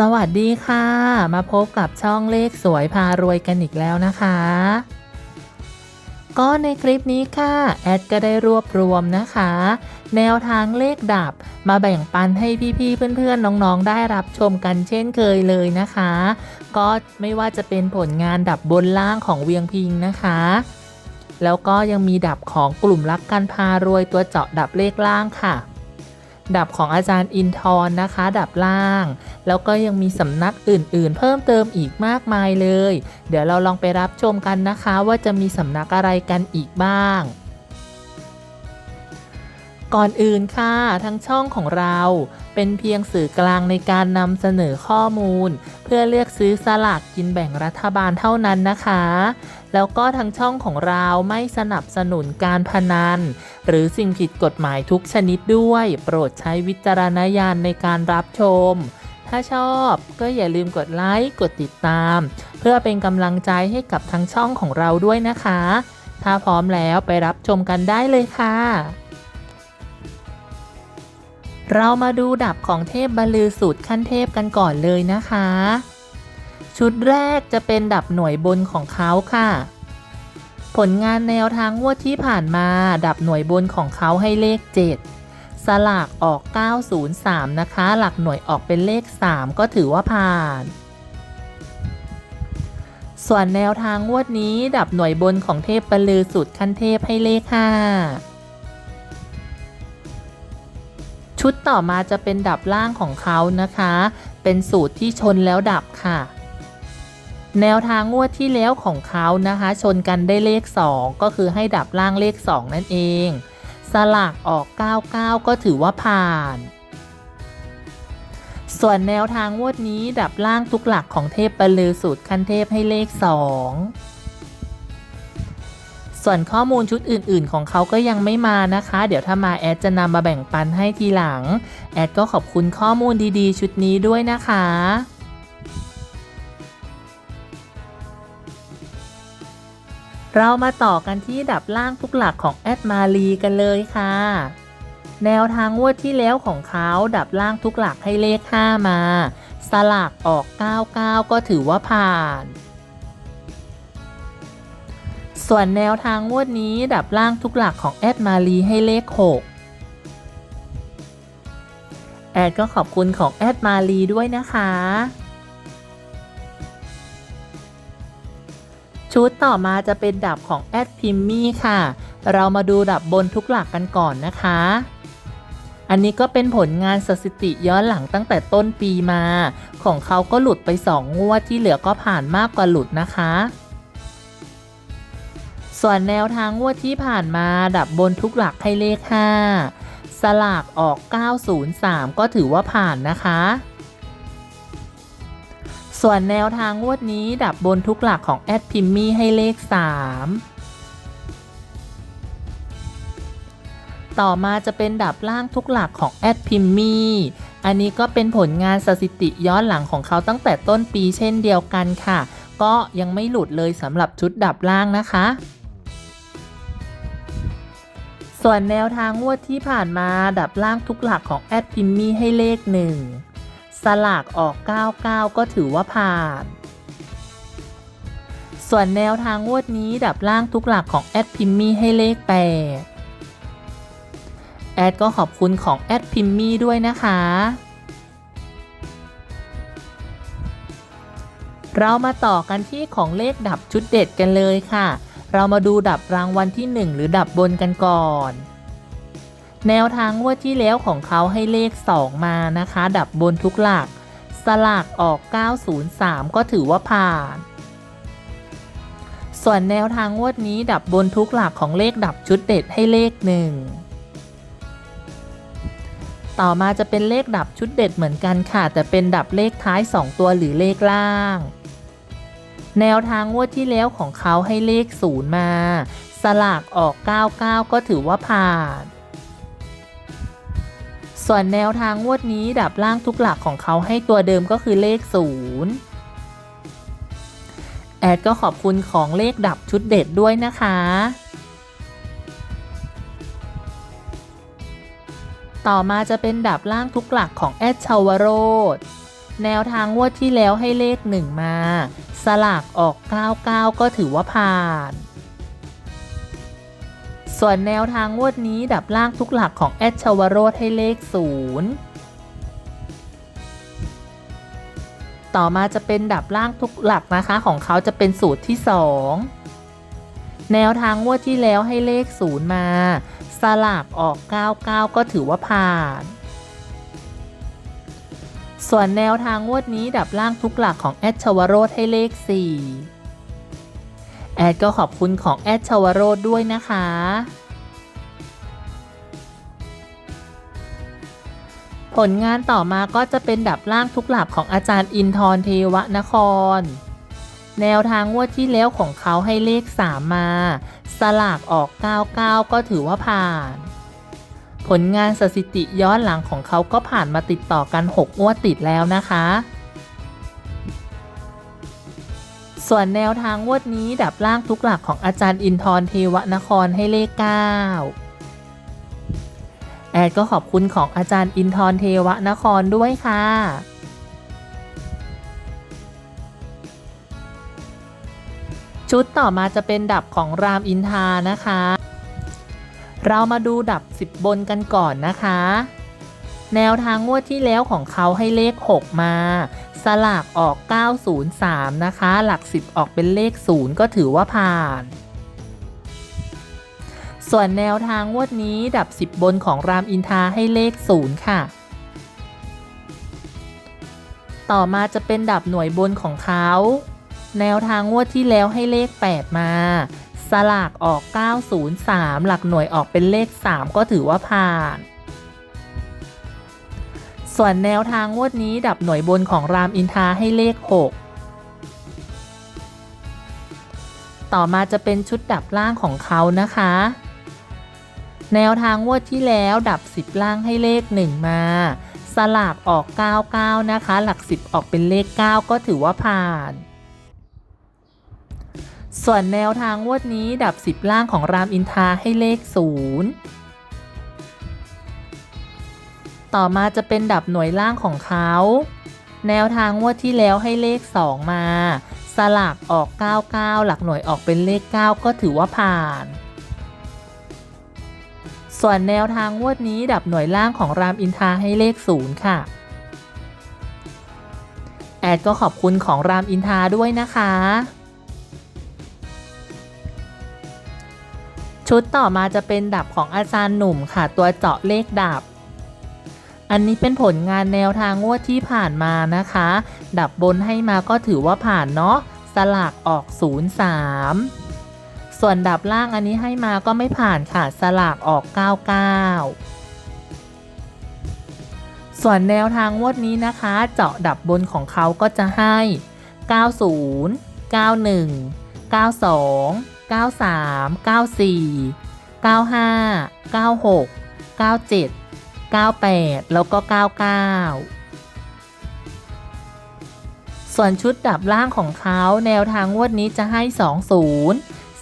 สวัสดีค่ะ มาพบกับช่องเลขสวยพารวยกันอีกแล้วนะคะ ก็ในคลิปนี้ค่ะ แอดก็ได้รวบรวมนะคะ แนวทางเลขดับมาแบ่งปันให้พี่ๆเพื่อนๆ น้องๆ ได้รับชมกันเช่นเคยเลยนะคะ ก็ไม่ว่าจะเป็นผลงานดับบนล่างของเวียงพิงนะคะ แล้วก็ยังมีดับของกลุ่มรักกันพารวยตัวเจาะดับเลขล่างค่ะ ดับของอาจารย์อินทร์นะคะ ดับล่าง แล้วก็ยังมีสำนักอื่นๆ เพิ่มเติมอีกมากมายเลย เดี๋ยวเราลองไปรับชมกันนะคะ ว่าจะมีสำนักอะไรกันอีกบ้างก่อนอื่นค่ะทั้งช่องของเราเป็นเพียงสื่อกลางในการนำเสนอข้อมูล เพื่อเลือกซื้อสลากกินแบ่งรัฐบาลเท่านั้นนะคะ แล้วก็ทางช่องของเราไม่สนับสนุนการพนัน หรือสิ่งผิดกฎหมายทุกชนิดด้วย โปรดใช้วิจารณญาณในการรับชม ถ้าชอบก็อย่าลืมกดไลค์กดติดตาม เพื่อเป็นกำลังใจให้กับทางช่องของเราด้วยนะคะ ถ้าพร้อมแล้วไปรับชมกันได้เลยค่ะ เรามาดูดับของเทพบรลือสูตรขั้นเทพกันก่อนเลยนะคะ ชุดแรกจะเป็นดับหน่วยบนของเขาค่ะ ผลงานแนวทางงวดที่ผ่านมาดับหน่วยบนของเขาให้เลข 7 สลากออก 903 นะคะ หลักหน่วยออกเป็นเลข 3 ก็ถือว่าผ่าน ส่วนแนวทางงวดนี้ดับหน่วยบนของเทพบรรลือสูตรขั้นเทพให้เลข 5ชุดต่อมาจะเป็นดับล่างของเขานะคะ เป็นสูตรที่ชนแล้วดับค่ะ แนวทางงวดที่แล้วของเขานะคะ ชนกันได้เลข 2 ก็คือให้ดับล่างเลข 2 นั่นเอง สลากออก 99 ก็ถือว่าผ่าน ส่วนแนวทางงวดนี้ดับล่างทุกหลักของเทพบรรลือสูตรคันเทพให้เลข 2 ส่วนข้อมูลชุดอื่น ๆ ของเขาก็ยังไม่มานะคะ เดี๋ยวถ้ามาแอดจะนำมาแบ่งปันให้ทีหลัง แอดก็ขอบคุณข้อมูลดีๆ ชุดนี้ด้วยนะคะ เรามาต่อกันที่ดับล่างทุกหลักของแอดมาลีกันเลยค่ะ แนวทางงวดที่แล้วของเขาดับล่างทุกหลักให้เลข 5 มา สลากออก 99 ก็ถือว่าผ่าน ส่วนแนวทางงวดนี้ดับล่างทุกหลักของแอดมาลีให้เลข 6 แอดก็ขอบคุณของแอดมาลีด้วยนะคะ ชุดต่อมาจะเป็นดับของแอดพิมมี่ค่ะ เรามาดูดับบนทุกหลักกันก่อนนะคะ อันนี้ก็เป็นผลงานสถิติย้อนหลังตั้งแต่ต้นปีมา ของเขาก็หลุดไป 2 งวดที่เหลือก็ผ่านมากกว่าหลุดนะคะ ส่วนแนวทางงวดที่ผ่านมาดับบนทุกหลักให้เลข 5 สลากออก 903 ก็ถือว่าผ่านนะคะ ส่วนแนวทางงวดนี้ดับบนทุกหลักของแอดพิมมี่ให้เลข 3 ต่อมาจะเป็นดับล่างทุกหลักของแอดพิมมี่อันนี้ก็เป็นผลงานสถิติย้อนหลังของเขาตั้งแต่ต้นปีเช่นเดียวกันค่ะ ก็ยังไม่หลุดเลยสำหรับชุดดับล่างนะคะ ส่วนแนวทางงวดที่ผ่านมาดับล่างทุกหลักของแอดพิมมี่ให้เลข 1 สลากออก 99 ก็ถือว่าผ่าน ส่วนแนวทางงวดนี้ดับล่างทุกหลักของแอดพิมมี่ให้เลข8แอดก็ขอบคุณของแอดพิมมี่ด้วยนะคะ เรามาต่อกันที่ของเลขดับชุดเด็ดกันเลยค่ะ เรามาดูดับรางวัลที่ 1 หรือดับบนกันก่อน แนวทางงวดที่แล้วของเขาให้เลข 2 มานะคะ ดับบนทุกหลัก สลากออก 903 ก็ถือว่าผ่าน ส่วนแนวทางงวดนี้ดับบนทุกหลักของเลขดับชุดเด็ดให้เลข 1 ต่อมาจะเป็นเลขดับชุดเด็ดเหมือนกันค่ะ แต่เป็นดับเลขท้าย 2 ตัวหรือเลขล่างแนวทางงวดที่แล้วของเขาให้เลข0มา สลากออก 99 ก็ถือว่าผ่าน ส่วนแนวทางงวดนี้ดับล่างทุกหลักของเขาให้ตัวเดิมก็คือเลข 0 แอดก็ขอบคุณของเลขดับชุดเด็ดด้วยนะคะ ต่อมาจะเป็นดับล่างทุกหลักของแอดชาวโรดแนวทางงวดที่แล้วให้เลข 1 มา สลากออก 99 ก็ถือว่าผ่าน ส่วนแนวทางงวดนี้ดับล่างทุกหลักของแอดชวโรธให้เลข 0 ต่อมาจะเป็นดับล่างทุกหลักนะคะ ของเขาจะเป็นสูตรที่ 2 แนวทางงวดที่แล้วให้เลข 0 มา สลากออก 99 ก็ถือว่าผ่านส่วนแนวทางงวดนี้ดับล่างทุกหลักของแอดชวโรธให้เลข 4 แอดก็ขอบคุณของแอดชาวโรธด้วยนะคะผลงานต่อมาก็จะเป็นดับล่างทุกหลักของอาจารย์อินทร์เทวนคร แนวทางงวดที่แล้วของเขาให้เลข 3 มา สลากออก 99 ก็ถือว่าผ่าน ผลงานสถิติย้อนหลังของเขาก็ผ่านมาติดต่อกัน 6 งวดติดแล้วนะคะ ส่วนแนวทางวดนี้ดับล่างทุกหลักของอาจารย์อินทร์เทวนครให้เลข 9 แอดก็ขอบคุณของอาจารย์อินทร์เทวนครด้วยค่ะชุดต่อมาจะเป็นดับของรามอินทานะคะ เรามาดูดับ 10 บนกันก่อนนะคะ แนวทางงวดที่แล้วของเขาให้เลข 6 มา สลากออก 903 นะคะ หลัก 10 ออกเป็นเลข 0 ก็ถือว่าผ่าน ส่วนแนวทางงวดนี้ดับ 10 บนของรามอินทาให้เลข 0 ค่ะ ต่อมาจะเป็นดับหน่วยบนของเขา แนวทางงวดที่แล้วให้เลข 8 มาสลากออก 903 หลักหน่วยออกเป็นเลข 3 ก็ถือว่าผ่าน ส่วนแนวทางงวดนี้ดับหน่วยบนของรามอินทราให้เลข 6 ต่อมาจะเป็นชุดดับล่างของเขานะคะ แนวทางงวดที่แล้วดับ 10 ล่างให้เลข 1 มาสลากออก 99 นะคะ หลัก 10 ออกเป็นเลข 9 ก็ถือว่าผ่าน ส่วนแนวทางงวดนี้ดับ 10 ล่างของรามอินทราให้เลข 0 ต่อมาจะเป็นดับหน่วยล่างของเขา แนวทางงวดที่แล้วให้เลข 2 มา สลากออก 99 หลักหน่วยออกเป็นเลข 9 ก็ถือว่าผ่าน ส่วนแนวทางงวดนี้ดับหน่วยล่างของรามอินทาให้เลข 0 ค่ะ แอดก็ขอบคุณของรามอินทาด้วยนะคะชุดต่อมาจะเป็นดับของอาจารย์หนุ่มค่ะ ตัวเจาะเลขดับ อันนี้เป็นผลงานแนวทางงวดที่ผ่านมานะคะ ดับบนให้มาก็ถือว่าผ่านเนาะ สลากออก 03 ส่วนดับล่างอันนี้ให้มาก็ไม่ผ่านค่ะ สลากออก 99ส่วนแนวทางงวดนี้นะคะ เจาะดับบนของเขาก็จะให้ 90 91 92 93 94 95 96 97 98 แล้วก็ 99 ส่วนชุดดับล่างของเขาแนวทางงวดนี้จะให้ 20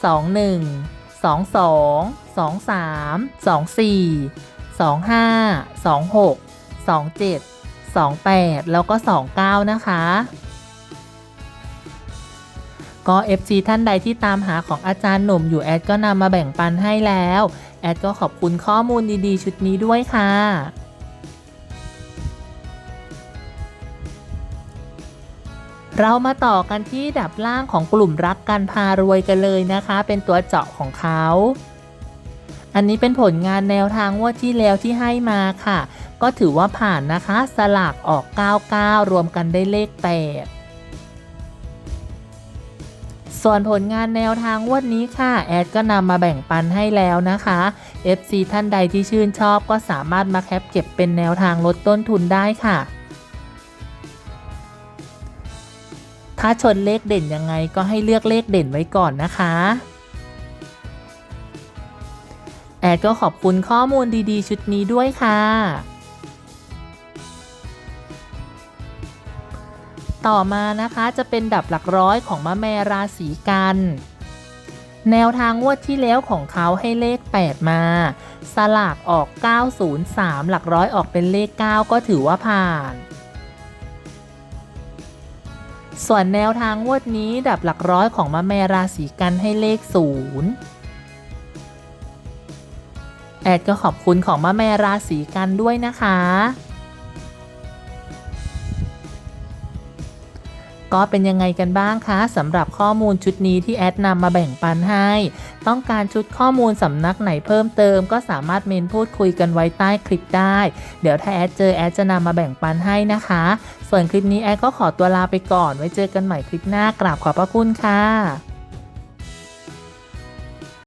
21 22 23 24 25 26 27 28 แล้วก็ 29 นะคะ ก็ FC ท่านใดที่ตามหาของอาจารย์หนุ่มอยู่แอดก็นำมาแบ่งปันให้แล้ว แอดก็ขอบคุณข้อมูลดีๆ ชุดนี้ด้วยค่ะ เรามาต่อกันที่ดับล่างของกลุ่มรักกันพารวยกันเลยนะคะ เป็นตัวเจาะของเขาอันนี้เป็นผลงานแนวทางงวดที่แล้วที่ให้มาค่ะ ก็ถือว่าผ่านนะคะ สลากออก 99 รวมกันได้เลข 8 ส่วนผลงานแนวทางงวดนี้ค่ะ แอดก็นำมาแบ่งปันให้แล้วนะคะ FC ท่านใดที่ชื่นชอบก็สามารถมาแคปเก็บเป็นแนวทางลดต้นทุนได้ค่ะ ถ้าชนเลขเด่นยังไงก็ให้เลือกเลขเด่นไว้ก่อนนะคะแอดก็ขอบคุณข้อมูลดีๆ ชุดนี้ด้วยค่ะ ต่อมานะคะจะเป็นดับหลักร้อยของมะแมราศีกัน แนวทางงวดที่แล้วของเขาให้เลข 8 มา สลากออก 903 หลักร้อยออกเป็นเลข 9 ก็ถือว่าผ่าน ส่วนแนวทางงวดนี้ดับหลักร้อยของมะแมราศีกันให้เลขศูนย์แอดก็ขอบคุณของมะแม่ราศีกันด้วยนะคะ ก็เป็นยังไงกันบ้างคะสำหรับข้อมูลชุดนี้ที่แอดนำมาแบ่งปันให้ ต้องการชุดข้อมูลสำนักไหนเพิ่มเติม ก็สามารถเมนพูดคุยกันไว้ใต้คลิปได้ เดี๋ยวถ้าแอดเจอแอดจะนำมาแบ่งปันให้นะคะ ส่วนคลิปนี้แอดก็ขอตัวลาไปก่อนไว้เจอกันใหม่คลิปหน้ากราบขอบพระคุณค่ะ